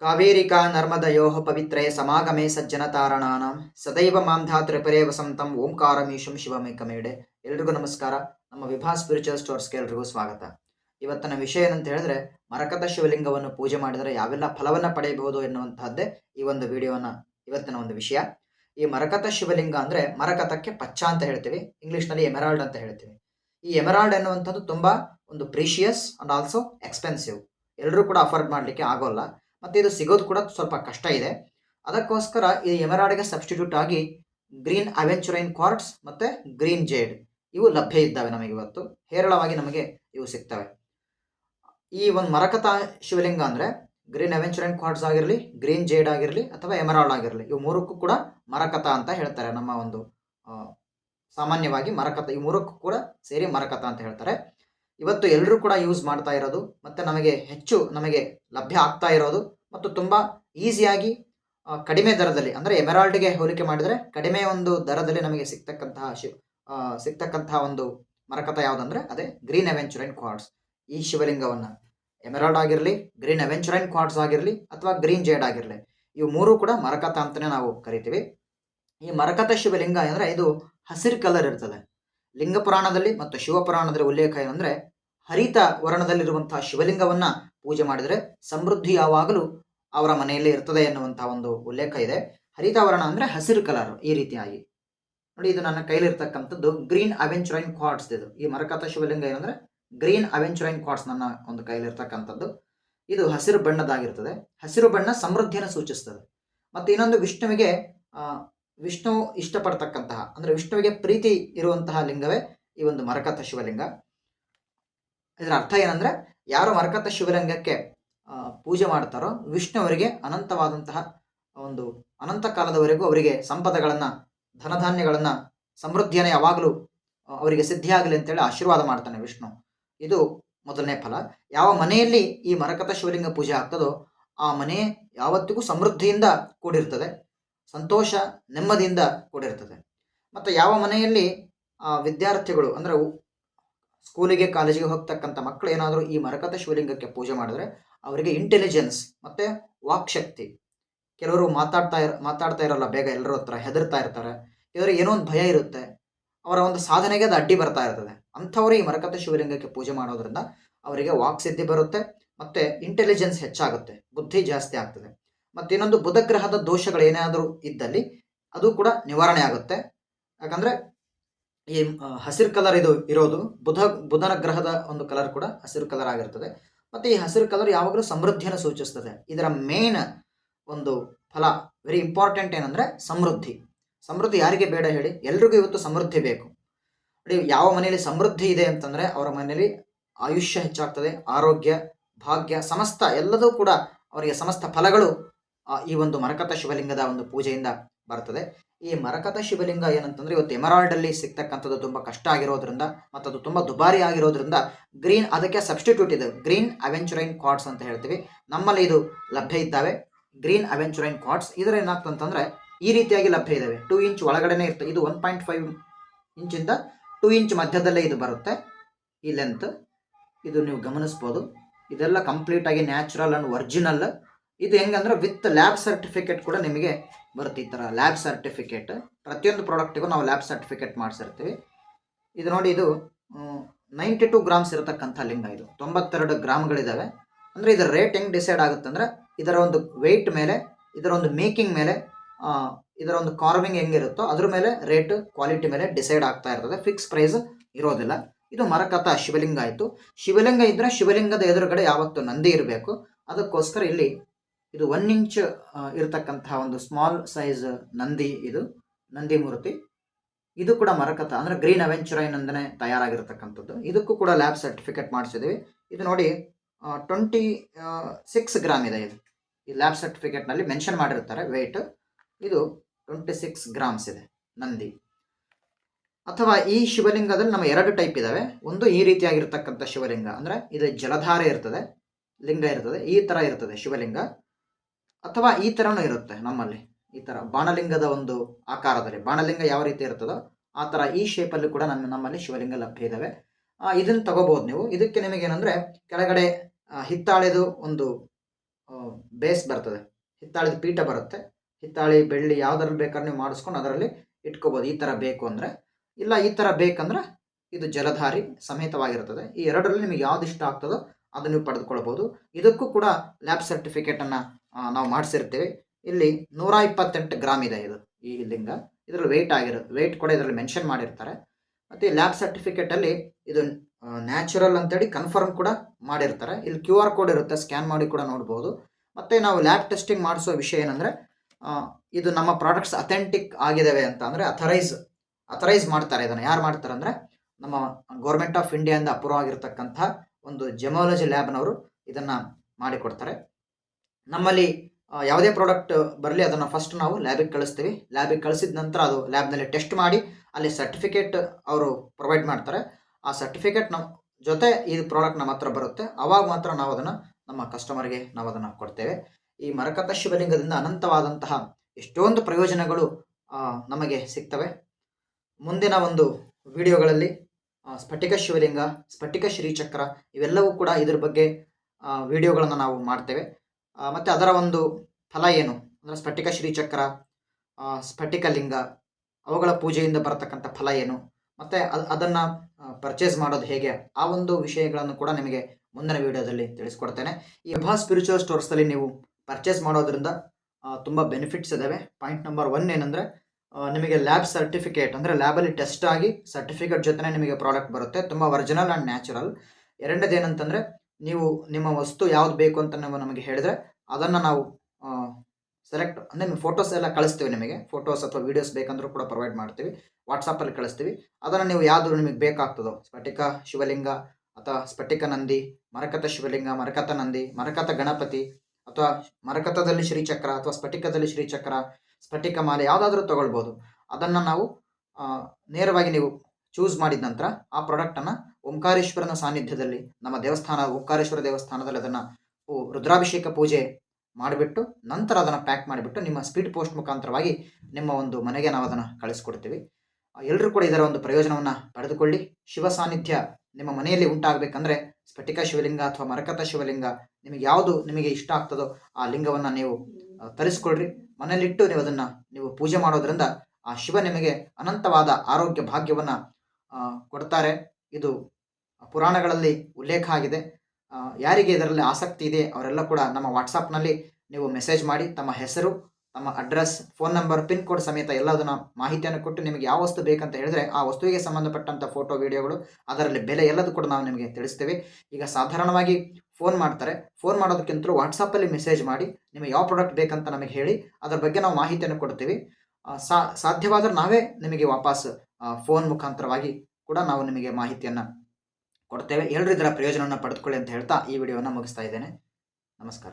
ಕಾವೇರಿಕಾ ನರ್ಮದಯೋ ಪವಿತ್ರೇ ಸಮಾಗಮೇ ಸಜ್ಜನತಾರಣಾನಾಂ. ಸದೈವ ಮಾಂಧಾ ತ್ರಿಪುರೇ ವಸಂತಂ ಓಂಕಾರಮೀಶಂ ಶಿವಮೇಕಮೇಡೆ. ಎಲ್ರಿಗೂ ನಮಸ್ಕಾರ. ನಮ್ಮ ವಿಭಾ ಸ್ಪಿರಿಚುವಲ್ ಸ್ಟೋರ್ಸ್ಗೆ ಎಲ್ರಿಗೂ ಸ್ವಾಗತ. ಇವತ್ತಿನ ವಿಷಯ ಏನಂತ ಹೇಳಿದ್ರೆ ಮರಕತ ಶಿವಲಿಂಗವನ್ನು ಪೂಜೆ ಮಾಡಿದರೆ ಯಾವೆಲ್ಲ ಫಲವನ್ನು ಪಡೆಯಬಹುದು ಎನ್ನುವಂತಹದ್ದೇ ಈ ಒಂದು ವಿಡಿಯೋನ ಇವತ್ತಿನ ಒಂದು ವಿಷಯ. ಈ ಮರಕತ ಶಿವಲಿಂಗ ಅಂದ್ರೆ ಮರಕತಕ್ಕೆ ಪಚ್ಚ ಅಂತ ಹೇಳ್ತೀವಿ. ಇಂಗ್ಲಿಷ್ನಲ್ಲಿ ಎಮೆರಾಲ್ಡ್ ಅಂತ ಹೇಳ್ತೀವಿ. ಈ ಎಮೆರಾಲ್ಡ್ ಎನ್ನುವಂಥದ್ದು ತುಂಬಾ ಒಂದು ಪ್ರೀಶಿಯಸ್ ಅಂಡ್ ಆಲ್ಸೋ ಎಕ್ಸ್ಪೆನ್ಸಿವ್. ಎಲ್ಲರೂ ಕೂಡ ಅಫೋರ್ಡ್ ಮಾಡಲಿಕ್ಕೆ ಆಗೋಲ್ಲ. ಮತ್ತು ಇದು ಸಿಗೋದು ಕೂಡ ಸ್ವಲ್ಪ ಕಷ್ಟ ಇದೆ. ಅದಕ್ಕೋಸ್ಕರ ಈ ಎಮರಾಡ್ಗೆ ಸಬ್ಸ್ಟಿಟ್ಯೂಟ್ ಆಗಿ ಗ್ರೀನ್ ಅವೆಂಚುರೈನ್ ಕ್ವಾರ್ಟ್ಸ್ ಮತ್ತು ಗ್ರೀನ್ ಜೇಡ್ ಇವು ಲಭ್ಯ ಇದ್ದಾವೆ ನಮಗೆ ಇವತ್ತು. ಹೇರಳವಾಗಿ ನಮಗೆ ಇವು ಸಿಗ್ತವೆ. ಈ ಒಂದು ಮರಕತ ಶಿವಲಿಂಗ ಅಂದರೆ ಗ್ರೀನ್ ಅವೆಂಚುರೈನ್ ಕ್ವಾರ್ಟ್ಸ್ ಆಗಿರಲಿ, ಗ್ರೀನ್ ಜೇಡ್ ಆಗಿರಲಿ ಅಥವಾ ಎಮರಾಲ್ಡ್ ಆಗಿರಲಿ ಇವು ಮೂರಕ್ಕೂ ಕೂಡ ಮರಕತ ಅಂತ ಹೇಳ್ತಾರೆ ನಮ್ಮ ಒಂದು ಸಾಮಾನ್ಯವಾಗಿ ಮರಕತ ಈ ಮೂರಕ್ಕೂ ಕೂಡ ಸೇರಿ ಮರಕತ ಅಂತ ಹೇಳ್ತಾರೆ. ಇವತ್ತು ಎಲ್ಲರೂ ಕೂಡ ಯೂಸ್ ಮಾಡ್ತಾ ಇರೋದು ಮತ್ತು ನಮಗೆ ಹೆಚ್ಚು ನಮಗೆ ಲಭ್ಯ ಆಗ್ತಾ ಇರೋದು ಮತ್ತು ತುಂಬ ಈಸಿಯಾಗಿ ಕಡಿಮೆ ದರದಲ್ಲಿ ಅಂದರೆ ಎಮೆರಾಲ್ಡ್ಗೆ ಹೋಲಿಕೆ ಮಾಡಿದರೆ ಕಡಿಮೆ ಒಂದು ದರದಲ್ಲಿ ನಮಗೆ ಸಿಗ್ತಕ್ಕಂತಹ ಶಿ ಆ, ಸಿಗ್ತಕ್ಕಂತಹ ಒಂದು ಮರಕತ ಯಾವುದಂದ್ರೆ ಅದೇ ಗ್ರೀನ್ ಅವೆಂಚುರೈನ್ ಕ್ವಾರ್ಟ್ಸ್ ಈ ಶಿವಲಿಂಗವನ್ನು ಎಮೆರಾಲ್ಡ್ ಆಗಿರಲಿ ಗ್ರೀನ್ ಅವೆಂಚುರೈನ್ ಕ್ವಾರ್ಟ್ಸ್ ಆಗಿರಲಿ ಅಥವಾ ಗ್ರೀನ್ ಜೇಡ್ ಆಗಿರಲಿ ಇವು ಮೂರು ಕೂಡ ಮರಕತ ಅಂತಲೇ ನಾವು ಕರಿತೀವಿ. ಈ ಮರಕತ ಶಿವಲಿಂಗ ಅಂದರೆ ಇದು ಹಸಿರು ಕಲರ್ ಇರ್ತದೆ. ಲಿಂಗ ಪುರಾಣದಲ್ಲಿ ಮತ್ತು ಶಿವಪುರಾಣದಲ್ಲಿ ಉಲ್ಲೇಖ ಏನಂದರೆ, ಹರಿತ ವರ್ಣದಲ್ಲಿರುವಂತಹ ಶಿವಲಿಂಗವನ್ನು ಪೂಜೆ ಮಾಡಿದರೆ ಸಮೃದ್ಧಿ ಯಾವಾಗಲೂ ಅವರ ಮನೆಯಲ್ಲಿ ಇರ್ತದೆ ಎನ್ನುವಂತಹ ಒಂದು ಉಲ್ಲೇಖ ಇದೆ. ಹರಿತ ವರ್ಣ ಅಂದ್ರೆ ಹಸಿರು ಕಲರ್ ಈ ರೀತಿಯಾಗಿ. ನೋಡಿ, ಇದು ನನ್ನ ಕೈಲಿರ್ತಕ್ಕಂಥದ್ದು ಗ್ರೀನ್ ಅವೆಂಚುರೈನ್ ಕ್ವಾಟ್ಸ್ ಇದು. ಈ ಮರಕತ ಶಿವಲಿಂಗ ಏನಂದ್ರೆ ಗ್ರೀನ್ ಅವೆಂಚುರೈನ್ ಕ್ವಾಟ್ಸ್ ನನ್ನ ಒಂದು ಕೈಲಿರ್ತಕ್ಕಂಥದ್ದು ಇದು ಹಸಿರು ಬಣ್ಣದಾಗಿರ್ತದೆ. ಹಸಿರು ಬಣ್ಣ ಸಮೃದ್ಧಿಯನ್ನು ಸೂಚಿಸ್ತದೆ. ಮತ್ತು ಇನ್ನೊಂದು ವಿಷ್ಣುವಿಗೆ ವಿಷ್ಣು ಇಷ್ಟಪಡ್ತಕ್ಕಂತಹ, ಅಂದ್ರೆ ವಿಷ್ಣುವಿಗೆ ಪ್ರೀತಿ ಇರುವಂತಹ ಲಿಂಗವೇ ಈ ಒಂದು ಮರಕತ ಶಿವಲಿಂಗ. ಇದರ ಅರ್ಥ ಏನಂದ್ರೆ, ಯಾರು ಮರಕತ ಶಿವಲಿಂಗಕ್ಕೆ ಪೂಜೆ ಮಾಡ್ತಾರೋ ವಿಷ್ಣು ಅವರಿಗೆ ಅನಂತವಾದಂತಹ ಒಂದು ಅನಂತ ಕಾಲದವರೆಗೂ ಅವರಿಗೆ ಸಂಪದಗಳನ್ನು, ಧನಧಾನ್ಯಗಳನ್ನ, ಸಮೃದ್ಧಿಯನ್ನು ಯಾವಾಗಲೂ ಅವರಿಗೆ ಸಿದ್ಧಿಯಾಗಲಿ ಅಂತೇಳಿ ಆಶೀರ್ವಾದ ಮಾಡ್ತಾನೆ ವಿಷ್ಣು. ಇದು ಮೊದಲನೇ ಫಲ. ಯಾವ ಮನೆಯಲ್ಲಿ ಈ ಮರಕತ ಶಿವಲಿಂಗ ಪೂಜೆ ಆಗ್ತದೋ ಆ ಮನೆ ಯಾವತ್ತಿಗೂ ಸಮೃದ್ಧಿಯಿಂದ ಕೂಡಿರ್ತದೆ. ಸಂತೋಷ, ನೆಮ್ಮದಿಯಿಂದ ಕೂಡಿರ್ತದೆ. ಮತ್ತು ಯಾವ ಮನೆಯಲ್ಲಿ ವಿದ್ಯಾರ್ಥಿಗಳು ಅಂದರೆ ಸ್ಕೂಲಿಗೆ, ಕಾಲೇಜಿಗೆ ಹೋಗ್ತಕ್ಕಂಥ ಮಕ್ಕಳು ಏನಾದರೂ ಈ ಮರಕತ ಶಿವಲಿಂಗಕ್ಕೆ ಪೂಜೆ ಮಾಡಿದ್ರೆ ಅವರಿಗೆ ಇಂಟೆಲಿಜೆನ್ಸ್ ಮತ್ತು ವಾಕ್ಶಕ್ತಿ ಕೆಲವರು ಮಾತಾಡ್ತಾ ಇರ, ಮಾತಾಡ್ತಾ ಇರಲ್ಲ, ಬೇಗ ಎಲ್ಲರ ಹತ್ರ ಹೆದರ್ತಾ ಇರ್ತಾರೆ. ಇವರಿಗೆ ಏನೋ ಒಂದು ಭಯ ಇರುತ್ತೆ. ಅವರ ಒಂದು ಸಾಧನೆಗೆ ಅದು ಅಡ್ಡಿ ಬರ್ತಾ ಇರ್ತದೆ. ಅಂಥವರು ಈ ಮರಕತ ಶಿವಲಿಂಗಕ್ಕೆ ಪೂಜೆ ಮಾಡೋದ್ರಿಂದ ಅವರಿಗೆ ವಾಕ್ಸಿದ್ಧಿ ಬರುತ್ತೆ ಮತ್ತು ಇಂಟೆಲಿಜೆನ್ಸ್ ಹೆಚ್ಚಾಗುತ್ತೆ. ಬುದ್ಧಿ ಜಾಸ್ತಿ ಆಗ್ತದೆ. ಮತ್ತು ಇನ್ನೊಂದು ಬುಧ ಗ್ರಹದ ದೋಷಗಳು ಏನಾದರೂ ಇದ್ದಲ್ಲಿ ಅದು ಕೂಡ ನಿವಾರಣೆ ಆಗುತ್ತೆ. ಯಾಕಂದರೆ ಈ ಹಸಿರು ಕಲರ್ ಇದು ಇರೋದು. ಬುಧ, ಬುಧನ ಗ್ರಹದ ಒಂದು ಕಲರ್ ಕೂಡ ಹಸಿರು ಕಲರ್ ಆಗಿರ್ತದೆ. ಮತ್ತು ಈ ಹಸಿರು ಕಲರ್ ಯಾವಾಗಲೂ ಸಮೃದ್ಧಿಯನ್ನು ಸೂಚಿಸ್ತದೆ. ಇದರ ಮೇನ್ ಒಂದು ಫಲ ವೆರಿ ಇಂಪಾರ್ಟೆಂಟ್ ಏನಂದರೆ ಸಮೃದ್ಧಿ. ಸಮೃದ್ಧಿ ಯಾರಿಗೆ ಬೇಡ ಹೇಳಿ? ಎಲ್ರಿಗೂ ಇವತ್ತು ಸಮೃದ್ಧಿ ಬೇಕು. ನೋಡಿ, ಯಾವ ಮನೆಯಲ್ಲಿ ಸಮೃದ್ಧಿ ಇದೆ ಅಂತಂದರೆ ಅವರ ಮನೆಯಲ್ಲಿ ಆಯುಷ್ಯ ಹೆಚ್ಚಾಗ್ತದೆ, ಆರೋಗ್ಯ, ಭಾಗ್ಯ, ಸಮಸ್ತ ಎಲ್ಲದೂ ಕೂಡ ಅವರಿಗೆ ಸಮಸ್ತ ಫಲಗಳು ಈ ಒಂದು ಮರಕತ ಶಿವಲಿಂಗದ ಒಂದು ಪೂಜೆಯಿಂದ ಬರ್ತದೆ. ಈ ಮರಕತ ಶಿವಲಿಂಗ ಏನಂತಂದ್ರೆ ಇವತ್ತು ಎಮರಾಲ್ಡಲ್ಲಿ ಸಿಗ್ತಕ್ಕಂಥದ್ದು ತುಂಬ ಕಷ್ಟ ಆಗಿರೋದ್ರಿಂದ ಮತ್ತು ಅದು ತುಂಬ ದುಬಾರಿ ಆಗಿರೋದ್ರಿಂದ ಗ್ರೀನ್, ಅದಕ್ಕೆ ಸಬ್ಸ್ಟಿಟ್ಯೂಟ್ ಇದೆ ಗ್ರೀನ್ ಅವೆಂಚುರೈನ್ ಕ್ವಾಡ್ಸ್ ಅಂತ ಹೇಳ್ತೀವಿ. ನಮ್ಮಲ್ಲಿ ಇದು ಲಭ್ಯ ಇದ್ದಾವೆ. ಗ್ರೀನ್ ಅವೆಂಚುರೈನ್ ಕ್ವಾಡ್ಸ್ ಇದರ ಏನಾಗ್ತಂತಂದ್ರೆ ಈ ರೀತಿಯಾಗಿ ಲಭ್ಯ ಇದ್ದಾವೆ. ಟೂ ಇಂಚ್ ಒಳಗಡೆನೇ ಇರ್ತದೆ ಇದು ಒನ್ ಪಾಯಿಂಟ್ ಫೈವ್ ಇಂಚಿಂದ ಟೂ ಇಂಚ್ ಮಧ್ಯದಲ್ಲೇ ಇದು ಬರುತ್ತೆ. ಈ ಲೆಂತ್ ಇದು ನೀವು ಗಮನಿಸ್ಬೋದು. ಇದೆಲ್ಲ ಕಂಪ್ಲೀಟ್ ಆಗಿ ನ್ಯಾಚುರಲ್ ಅಂಡ್ ಒರಿಜಿನಲ್ ಇದು ಹೆಂಗಂದ್ರೆ ವಿತ್ ಲ್ಯಾಬ್ ಸರ್ಟಿಫಿಕೇಟ್ ಕೂಡ ನಿಮಗೆ ಬರುತ್ತೆ ಈ ಥರ ಲ್ಯಾಬ್ ಸರ್ಟಿಫಿಕೇಟ್. ಪ್ರತಿಯೊಂದು ಪ್ರಾಡಕ್ಟಿಗೂ ನಾವು ಲ್ಯಾಬ್ ಸರ್ಟಿಫಿಕೇಟ್ ಮಾಡಿಸಿರ್ತೀವಿ. ಇದು ನೋಡಿ ಇದು ನೈಂಟಿ ಟು ಗ್ರಾಮ್ಸ್ ಇರತಕ್ಕಂಥ ಲಿಂಗ ಇದು. ತೊಂಬತ್ತೆರಡು ಗ್ರಾಮ್ಗಳಿದ್ದಾವೆ ಅಂದರೆ ಇದರ ರೇಟ್ ಹೆಂಗೆ ಡಿಸೈಡ್ ಆಗುತ್ತೆ ಅಂದರೆ ಇದರ ಒಂದು ವೆಯ್ಟ್ ಮೇಲೆ, ಇದರ ಒಂದು ಮೇಕಿಂಗ್ ಮೇಲೆ ಇದರ ಒಂದು ಕಾರ್ವಿಂಗ್ ಹೆಂಗಿರುತ್ತೋ ಅದ್ರ ಮೇಲೆ ರೇಟ್ ಕ್ವಾಲಿಟಿ ಮೇಲೆ ಡಿಸೈಡ್ ಆಗ್ತಾ ಇರ್ತದೆ. ಫಿಕ್ಸ್ ಪ್ರೈಸ್ ಇರೋದಿಲ್ಲ. ಇದು ಮರಕಥ ಶಿವಲಿಂಗ ಆಯಿತು. ಶಿವಲಿಂಗ ಇದ್ದರೆ ಶಿವಲಿಂಗದ ಎದುರುಗಡೆ ಯಾವತ್ತು ನಂದಿ ಇರಬೇಕು. ಅದಕ್ಕೋಸ್ಕರ ಇಲ್ಲಿ ಇದು ಒನ್ ಇಂಚ್ ಇರತಕ್ಕಂತಹ ಒಂದು ಸ್ಮಾಲ್ ಸೈಜ್ ನಂದಿ ಇದು, ನಂದಿ ಮೂರ್ತಿ. ಇದು ಕೂಡ ಮರಕತ, ಅಂದರೆ ಗ್ರೀನ್ ಅವೆಂಚುರೈನ್ ಅಂದನೆ ತಯಾರಾಗಿರ್ತಕ್ಕಂಥದ್ದು. ಇದಕ್ಕೂ ಕೂಡ ಲ್ಯಾಬ್ ಸರ್ಟಿಫಿಕೇಟ್ ಮಾಡಿಸಿದ್ದೀವಿ ಇದು ನೋಡಿ ಟ್ವೆಂಟಿ ಸಿಕ್ಸ್ ಗ್ರಾಮ್ ಇದೆ ಇದು. ಈ ಲ್ಯಾಬ್ ಸರ್ಟಿಫಿಕೇಟ್ನಲ್ಲಿ ಮೆನ್ಷನ್ ಮಾಡಿರ್ತಾರೆ ವೆಯ್ಟ್ ಇದು ಟ್ವೆಂಟಿ ಸಿಕ್ಸ್ ಗ್ರಾಮ್ಸ್ ಇದೆ, ನಂದಿ. ಅಥವಾ ಈ ಶಿವಲಿಂಗದಲ್ಲಿ ನಮ್ಮ ಎರಡು ಟೈಪ್ ಇದ್ದಾವೆ ಒಂದು ಈ ರೀತಿಯಾಗಿರ್ತಕ್ಕಂಥ ಶಿವಲಿಂಗ, ಅಂದರೆ ಇದು ಜಲಧಾರೆ ಇರ್ತದೆ, ಲಿಂಗ ಇರ್ತದೆ, ಈ ಥರ ಇರ್ತದೆ ಶಿವಲಿಂಗ. ಅಥವಾ ಈ ಥರನೂ ಇರುತ್ತೆ ನಮ್ಮಲ್ಲಿ. ಈ ಥರ ಬಾಣಲಿಂಗದ ಒಂದು ಆಕಾರದಲ್ಲಿ. ಬಾಣಲಿಂಗ ಯಾವ ರೀತಿ ಇರ್ತದೋ ಆ ಥರ ಈ ಶೇಪಲ್ಲಿ ಕೂಡ ನಮ್ಮ ನಮ್ಮಲ್ಲಿ ಶಿವಲಿಂಗ ಲಭ್ಯ ಇದ್ದಾವೆ ಇದನ್ನು ತಗೋಬೋದು ನೀವು. ಇದಕ್ಕೆ ನಿಮಗೇನೆಂದರೆ ಕೆಳಗಡೆ ಹಿತ್ತಾಳೆದು ಒಂದು ಬೇಸ್ ಬರ್ತದೆ. ಹಿತ್ತಾಳಿದ ಪೀಠ ಬರುತ್ತೆ. ಹಿತ್ತಾಳಿ, ಬೆಳ್ಳಿ ಯಾವ್ದ್ರಲ್ಲಿ ಬೇಕಾದ್ರೆ ನೀವು ಮಾಡಿಸ್ಕೊಂಡು ಅದರಲ್ಲಿ ಇಟ್ಕೋಬೋದು. ಈ ಥರ ಬೇಕು ಅಂದರೆ. ಇಲ್ಲ ಈ ಥರ ಬೇಕಂದ್ರೆ ಇದು ಜಲಧಾರಿ ಸಮೇತವಾಗಿರುತ್ತದೆ ಈ ಎರಡರಲ್ಲಿ ನಿಮಗೆ ಯಾವ್ದು ಇಷ್ಟ ಆಗ್ತದೋ ಅದನ್ನು ನೀವು ಪಡೆದುಕೊಳ್ಬೋದು. ಇದಕ್ಕೂ ಕೂಡ ಲ್ಯಾಬ್ ಸರ್ಟಿಫಿಕೇಟನ್ನು ನಾವು ಮಾಡಿಸಿರ್ತೀವಿ. ಇಲ್ಲಿ ನೂರ ಇಪ್ಪತ್ತೆಂಟು ಗ್ರಾಮ್ ಇದೆ ಇದು, ಈ ಲಿಂಗ. ಇದರಲ್ಲಿ ವೆಯ್ಟ್ ಆಗಿರೋ ವೆಯ್ಟ್ ಕೂಡ ಇದರಲ್ಲಿ ಮೆನ್ಷನ್ ಮಾಡಿರ್ತಾರೆ. ಮತ್ತು ಲ್ಯಾಬ್ ಸರ್ಟಿಫಿಕೇಟಲ್ಲಿ ಇದು ನ್ಯಾಚುರಲ್ ಅಂತೇಳಿ ಕನ್ಫರ್ಮ್ ಕೂಡ ಮಾಡಿರ್ತಾರೆ. ಇಲ್ಲಿ ಕ್ಯೂ ಆರ್ ಕೋಡ್ ಇರುತ್ತೆ ಸ್ಕ್ಯಾನ್ ಮಾಡಿ ಕೂಡ ನೋಡ್ಬೋದು. ಮತ್ತು ನಾವು ಲ್ಯಾಬ್ ಟೆಸ್ಟಿಂಗ್ ಮಾಡಿಸೋ ವಿಷಯ ಏನಂದರೆ ಇದು ನಮ್ಮ ಪ್ರಾಡಕ್ಟ್ಸ್ ಅಥೆಂಟಿಕ್ ಆಗಿದ್ದಾವೆ ಅಂತ ಅಂದರೆ ಅಥರೈಸ್ ಅಥರೈಸ್ ಮಾಡ್ತಾರೆ ಇದನ್ನು. ಯಾರು ಮಾಡ್ತಾರೆ ಅಂದರೆ, ನಮ್ಮ ಗೌರ್ಮೆಂಟ್ ಆಫ್ ಇಂಡಿಯಾದಿಂದ ಅಪ್ರೂವ್ ಆಗಿರ್ತಕ್ಕಂಥ ಒಂದು ಜೆಮಾಲಜಿ ಲ್ಯಾಬ್ನವರು ಇದನ್ನು ಮಾಡಿಕೊಡ್ತಾರೆ. ನಮ್ಮಲ್ಲಿ ಯಾವುದೇ ಪ್ರಾಡಕ್ಟ್ ಬರಲಿ ಅದನ್ನು ಫಸ್ಟ್ ನಾವು ಲ್ಯಾಬಿಗೆ ಕಳಿಸ್ತೀವಿ. ಲ್ಯಾಬಿಗೆ ಕಳಿಸಿದ ನಂತರ ಅದು ಲ್ಯಾಬ್ನಲ್ಲಿ ಟೆಸ್ಟ್ ಮಾಡಿ, ಅಲ್ಲಿ ಸರ್ಟಿಫಿಕೇಟ್ ಅವರು ಪ್ರೊವೈಡ್ ಮಾಡ್ತಾರೆ. ಆ ಸರ್ಟಿಫಿಕೇಟ್ ನಮ್ಮ ಜೊತೆ ಈ ಪ್ರಾಡಕ್ಟ್ ನಮ್ಮ ಹತ್ರ ಬರುತ್ತೆ. ಅವಾಗ ಮಾತ್ರ ನಾವು ಅದನ್ನು ನಮ್ಮ ಕಸ್ಟಮರ್ಗೆ ನಾವು ಅದನ್ನು ಕೊಡ್ತೇವೆ. ಈ ಮರಕತ ಶಿವಲಿಂಗದಿಂದ ಅನಂತವಾದಂತಹ ಎಷ್ಟೊಂದು ಪ್ರಯೋಜನಗಳು ನಮಗೆ ಸಿಗ್ತವೆ. ಮುಂದಿನ ಒಂದು ವಿಡಿಯೋಗಳಲ್ಲಿ ಸ್ಫಟಿಕ ಶಿವಲಿಂಗ, ಸ್ಫಟಿಕ ಶ್ರೀಚಕ್ರ ಇವೆಲ್ಲವೂ ಕೂಡ ಇದ್ರ ಬಗ್ಗೆ ವಿಡಿಯೋಗಳನ್ನು ನಾವು ಮಾಡ್ತೇವೆ. ಮತ್ತೆ ಅದರ ಒಂದು ಫಲ ಏನು? ಅಂದರೆ ಸ್ಫಟಿಕ ಶ್ರೀಚಕ್ರ ಸ್ಫಟಿಕ ಲಿಂಗ, ಅವುಗಳ ಪೂಜೆಯಿಂದ ಬರತಕ್ಕಂಥ ಫಲ ಏನು? ಮತ್ತು ಅದು ಅದನ್ನು ಪರ್ಚೇಸ್ ಮಾಡೋದು ಹೇಗೆ? ಆ ಒಂದು ವಿಷಯಗಳನ್ನು ಕೂಡ ನಿಮಗೆ ಮುಂದಿನ ವಿಡಿಯೋದಲ್ಲಿ ತಿಳಿಸ್ಕೊಡ್ತೇನೆ. ಈ ಅಭಾ ಸ್ಪಿರಿಚುವಲ್ ಸ್ಟೋರ್ಸಲ್ಲಿ ನೀವು ಪರ್ಚೇಸ್ ಮಾಡೋದ್ರಿಂದ ತುಂಬ ಬೆನಿಫಿಟ್ಸ್ ಇದ್ದಾವೆ ಪಾಯಿಂಟ್ ನಂಬರ್ ಒನ್ ಏನಂದರೆ ನಿಮಗೆ ಲ್ಯಾಬ್ ಸರ್ಟಿಫಿಕೇಟ್ ಅಂದರೆ ಲ್ಯಾಬಲ್ಲಿ ಟೆಸ್ಟ್ ಆಗಿ ಸರ್ಟಿಫಿಕೇಟ್ ಜೊತೆ ನಿಮಗೆ ಪ್ರಾಡಕ್ಟ್ ಬರುತ್ತೆ. ತುಂಬ ಒರಿಜಿನಲ್ ಆ್ಯಂಡ್ ನ್ಯಾಚುರಲ್ ಎರಡನೇದು ಏನಂತಂದರೆ ನೀವು ನಿಮ್ಮ ವಸ್ತು ಯಾವ್ದು ಬೇಕು ಅಂತ ನೀವು ನಮಗೆ ಹೇಳಿದ್ರೆ ಅದನ್ನು ನಾವು ಸೆಲೆಕ್ಟ್ ಅಂದರೆ ನಿಮ್ಮ ಫೋಟೋಸ್ ಎಲ್ಲ ಕಳಿಸ್ತೀವಿ ನಿಮಗೆ. ಫೋಟೋಸ್ ಅಥವಾ ವೀಡಿಯೋಸ್ ಬೇಕಂದ್ರೂ ಕೂಡ ಪ್ರೊವೈಡ್ ಮಾಡ್ತೀವಿ. ವಾಟ್ಸಪ್ಪಲ್ಲಿ ಕಳಿಸ್ತೀವಿ. ಅದನ್ನು ನೀವು ಯಾವುದು ನಿಮಗೆ ಬೇಕಾಗ್ತದೋ, ಸ್ಫಟಿಕ, ಶಿವಲಿಂಗ ಅಥವಾ ಸ್ಫಟಿಕ ನಂದಿ, ಮರಕತ ಶಿವಲಿಂಗ, ಮರಕತ ನಂದಿ, ಮರಕತ ಗಣಪತಿ ಅಥವಾ ಮರಕತದಲ್ಲಿ ಶ್ರೀಚಕ್ರ ಅಥವಾ ಸ್ಫಟಿಕದಲ್ಲಿ ಶ್ರೀಚಕ್ರ, ಸ್ಫಟಿಕ ಮಾಲೆ ಯಾವುದಾದ್ರೂ ತಗೊಳ್ಬೋದು. ಅದನ್ನು ನಾವು ನೇರವಾಗಿ ನೀವು ಚೂಸ್ ಮಾಡಿದ ನಂತರ ಆ ಪ್ರಾಡಕ್ಟನ್ನು ಓಂಕಾರೇಶ್ವರನ ಸಾನ್ನಿಧ್ಯದಲ್ಲಿ, ನಮ್ಮ ದೇವಸ್ಥಾನ, ಓಂಕಾರೇಶ್ವರ ದೇವಸ್ಥಾನದಲ್ಲಿ ಅದನ್ನು ರುದ್ರಾಭಿಷೇಕ ಪೂಜೆ ಮಾಡಿಬಿಟ್ಟು, ನಂತರ ಅದನ್ನು ಪ್ಯಾಕ್ ಮಾಡಿಬಿಟ್ಟು, ನಿಮ್ಮ ಸ್ಪೀಡ್ ಪೋಸ್ಟ್ ಮುಖಾಂತರವಾಗಿ ನಿಮ್ಮ ಒಂದು ಮನೆಗೆ ನಾವು ಅದನ್ನು ಕಳಿಸ್ಕೊಡ್ತೀವಿ. ಎಲ್ಲರೂ ಕೂಡ ಇದರ ಒಂದು ಪ್ರಯೋಜನವನ್ನು ಪಡೆದುಕೊಳ್ಳಿ. ಶಿವ ಸಾನ್ನಿಧ್ಯ ನಿಮ್ಮ ಮನೆಯಲ್ಲಿ ಉಂಟಾಗಬೇಕಂದ್ರೆ ಸ್ಫಟಿಕ ಶಿವಲಿಂಗ ಅಥವಾ ಮರಕತ ಶಿವಲಿಂಗ ನಿಮಗೆ ಯಾವುದು ನಿಮಗೆ ಇಷ್ಟ ಆಗ್ತದೋ ಆ ಲಿಂಗವನ್ನು ನೀವು ತರಿಸ್ಕೊಳ್ರಿ ಮನೆಯಲ್ಲಿಟ್ಟು ನೀವು ಅದನ್ನು, ನೀವು ಪೂಜೆ ಮಾಡೋದ್ರಿಂದ ಆ ಶಿವ ನಿಮಗೆ ಅನಂತವಾದ ಆರೋಗ್ಯ ಭಾಗ್ಯವನ್ನು ಕೊಡ್ತಾರೆ. ಇದು ಪುರಾಣಗಳಲ್ಲಿ ಉಲ್ಲೇಖ ಆಗಿದೆ. ಯಾರಿಗೆ ಇದರಲ್ಲಿ ಆಸಕ್ತಿ ಇದೆ ಅವರೆಲ್ಲ ಕೂಡ ನಮ್ಮ ವಾಟ್ಸಪ್ನಲ್ಲಿ ನೀವು ಮೆಸೇಜ್ ಮಾಡಿ, ತಮ್ಮ ಹೆಸರು, ತಮ್ಮ address phone number pin code ಸಮೇತ ಎಲ್ಲದನ್ನ ಮಾಹಿತಿಯನ್ನು ಕೊಟ್ಟು ನಿಮಗೆ ಯಾವ ವಸ್ತು ಬೇಕಂತ ಹೇಳಿದ್ರೆ ಆ ವಸ್ತುವಿಗೆ ಸಂಬಂಧಪಟ್ಟಂಥ ಫೋಟೋ ವಿಡಿಯೋಗಳು ಅದರಲ್ಲಿ ಬೆಲೆ ಎಲ್ಲದೂ ಕೂಡ ನಾವು ನಿಮಗೆ ತಿಳಿಸ್ತೇವೆ. ಈಗ ಸಾಧಾರಣವಾಗಿ ಫೋನ್ ಮಾಡ್ತಾರೆ. ಫೋನ್ ಮಾಡೋದಕ್ಕಿಂತಲೂ ವಾಟ್ಸಪ್ಪಲ್ಲಿ ಮೆಸೇಜ್ ಮಾಡಿ, ನಿಮಗೆ ಯಾವ ಪ್ರಾಡಕ್ಟ್ ಬೇಕಂತ ನಮಗೆ ಹೇಳಿ, ಅದರ ಬಗ್ಗೆ ನಾವು ಮಾಹಿತಿಯನ್ನು ಕೊಡ್ತೀವಿ. ಸಾ, ಸಾಧ್ಯವಾದರೆ ನಾವೇ ನಿಮಗೆ ವಾಪಸ್ ಫೋನ್ ಮುಖಾಂತರವಾಗಿ ಕೂಡ ನಾವು ನಿಮಗೆ ಮಾಹಿತಿಯನ್ನು ಕೊಡ್ತೇವೆ. ಎಲ್ಲರೂ ಇದರ ಪ್ರಯೋಜನವನ್ನು ಪಡೆದುಕೊಳ್ಳಿ ಅಂತ ಹೇಳ್ತಾ ಈ ವಿಡಿಯೋವನ್ನು ಮುಗಿಸ್ತಾ ಇದ್ದೇನೆ. ನಮಸ್ಕಾರ.